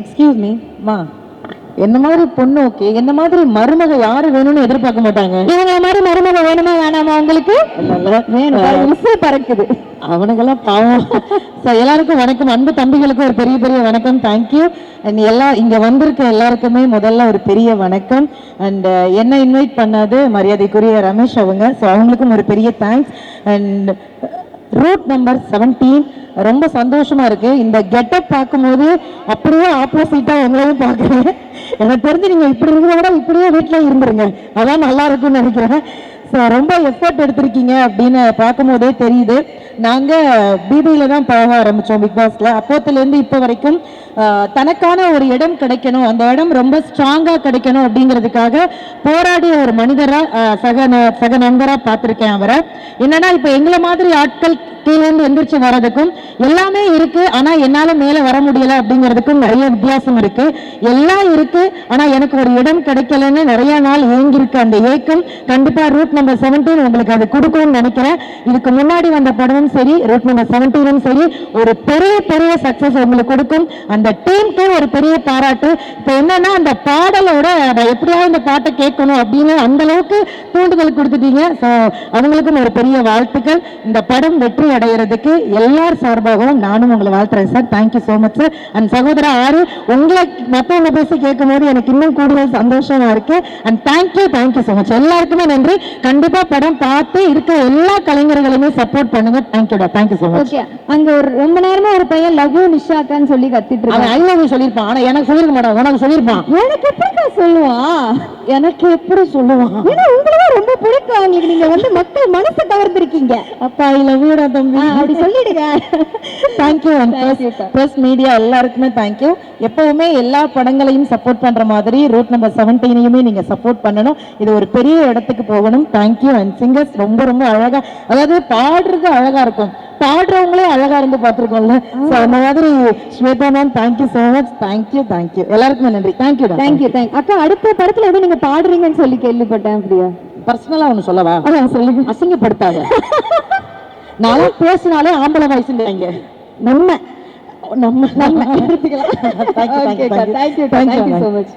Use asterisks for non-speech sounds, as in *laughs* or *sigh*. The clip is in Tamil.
எக்ஸ்கியூஸ் மீ மா. என்ன மாதிரி பொண்ணு ஓகே என்ன மாதிரி மருமக யாரு வேணும்னு எதிர்பார்க்க மாட்டாங்க? இவங்கள மாதிரி மருமக வேணுமா வேணாமா உங்களுக்கு. வேணும். பறக்குது. அவனுங்கெல்லாம் பாவம். எல்லாருக்கும் வணக்கம். அன்பு தம்பிகளுக்கும் ஒரு பெரிய பெரிய வணக்கம். தேங்க்யூ அண்ட் எல்லா இங்க வந்திருக்க எல்லாருக்குமே முதல்ல ஒரு பெரிய வணக்கம். அண்ட் என்ன இன்வைட் பண்ணது மரியாதைக்குரிய ரமேஷ் அவங்க. ஸோ அவங்களுக்கும் ஒரு பெரிய thanks and route number seventeen ரொம்ப சந்தோஷமா இருக்கு. இந்த கெட்டப் பார்க்கும்போது அப்படியே ஆப்போசிட்டா உங்களையும் பார்க்குறேன். எனக்கு தெரிஞ்சு நீங்க இப்படி இருக்கிறத விட இப்படியே வீட்டில் இருந்துருங்க. அதான் நல்லா இருக்கும்னு நினைக்கிறேன். ஸோ ரொம்ப எஃபர்ட் எடுத்திருக்கீங்க அப்படின்னு பார்க்கும்போதே தெரியுது. நாங்கள் பிபியில் தான் பழக ஆரம்பித்தோம் பிக் பாஸில் அப்போத்துலேருந்து இப்போ வரைக்கும் தனக்கான ஒரு இடம் கிடைக்கணும். அந்த இடம் ரொம்ப ஸ்ட்ராங்காக கிடைக்கணும் அப்படிங்கிறதுக்காக போராடிய ஒரு மனிதராக சக ந- சக நண்பராக பார்த்துருக்கேன் அவரை. என்னன்னா இப்போ எங்களை மாதிரி ஆட்கள் கீழேருந்து எந்திரிச்சு வர்றதுக்கும் எல்லாமே இருக்கு. ஆனா என்னால மேல வர முடியல அப்படிங்கிறதுக்கும் நிறைய வித்தியாசம் இருக்கு. எல்லாம் இருக்கு. ஆனா எனக்கு ஒரு இடம் கிடைக்கலன்னு நிறைய நாள் ஏங்கிருக்கு அந்த ஏக்கம். கண்டிப்பா ரூட் நம்பர் செவன்டீன் உங்களுக்கு அது கொடுக்கணும்னு நினைக்கிறேன். இதுக்கு முன்னாடி வந்த படமும் சரி ரூட் நம்பர் செவன்டீனும் சரி ஒரு பெரிய பெரிய சக்சஸ் உங்களுக்கு கொடுக்கும். அந்த டீமுக்கு ஒரு பெரிய பாராட்டு. இப்போ என்னன்னா அந்த பாடலோட நான் எப்படியாவது இந்த பாட்டை கேட்கணும் அப்படின்னு அந்த அளவுக்கு தூண்டுதல் கொடுத்துட்டீங்க. ஸோ அவங்களுக்கும் ஒரு பெரிய வாழ்த்துக்கள். இந்த படம் வெற்றி அடைகிறதுக்கு எல்லார் சார்பாகவும் நானும் உங்களை வாழ்த்துறேன் sir thank you so much sir and சகோதரா ஆறு உங்களை மற்றவங்க பேசி கேட்கும் போது எனக்கு இன்னும் கூடுதல் சந்தோஷமா இருக்கு. And thank you thank you so much எல்லாருக்குமே நன்றி. கண்டிப்பா படம் பார்த்து இருக்க எல்லா கலைஞர்களையுமே சப்போர்ட் பண்ணுங்க. தேங்க்யூடா thank you so much okay அங்க ஒரு ரொம்ப நேரமா ஒரு பையன் லவ் நிஷாக்கான்னு சொல்லி கத்திட்டு இருக்கான். ஐ லவ் சொல்லியிருப்பான். ஆனா எனக்கு சொல்லியிருக்க மாட்டான். உனக்கு சொல்லியிருப்பான். எனக்கு எப்படிக்கா சொல்லுவான். எனக்கு எப்படி சொல்லுவான்? ஏன்னா உங்களுக்கு ரொம்ப பிடிக்கும். அவங்களுக்கு நீங்க வந்து மக்கள் மனசை கவர்ந்திருக்கீங்க அப்பா லவ் யூடா தம்பி. அப்படி சொல்லிடுங்க. Thank you. ப்ரெஸ் மீடியா எல்லாருக்குமே தேங்க்யூ எப்பவுமே எல்லா படங்களையும் சப்போர்ட் பண்ற மாதிரி ரூட் நம்பர் செவன்டீனையுமே நீங்க சப்போர்ட் பண்ணணும். இது ஒரு பெரிய இடத்துக்கு போகணும். தேங்க்யூ அண்ட் சிங்கர்ஸ் ரொம்ப ரொம்ப அழகா அதாவது பாடுறது அழகா இருக்கும். பாடுறவங்களே அழகா இருந்து பார்த்துருக்கோம்ல. ஸோ அந்த மாதிரி Swetha ma'am thank you so much thank you thank you எல்லாருக்குமே நன்றி. தேங்க்யூ தேங்க்யூ தேங்க் அக்கா அடுத்த படத்துல எதுவும் நீங்க பாடுறீங்கன்னு சொல்லி கேள்விப்பட்டேன் அப்படியா? பர்சனலா ஒன்று சொல்லவா? அதான் சொல்லுங்க அசிங்கப்படுத்தாத. *laughs* நான் பேசினாலே ஆம்பளை வயசுங்க நம்ம. நம்ம நம்ம. Thank you thank you thank you so much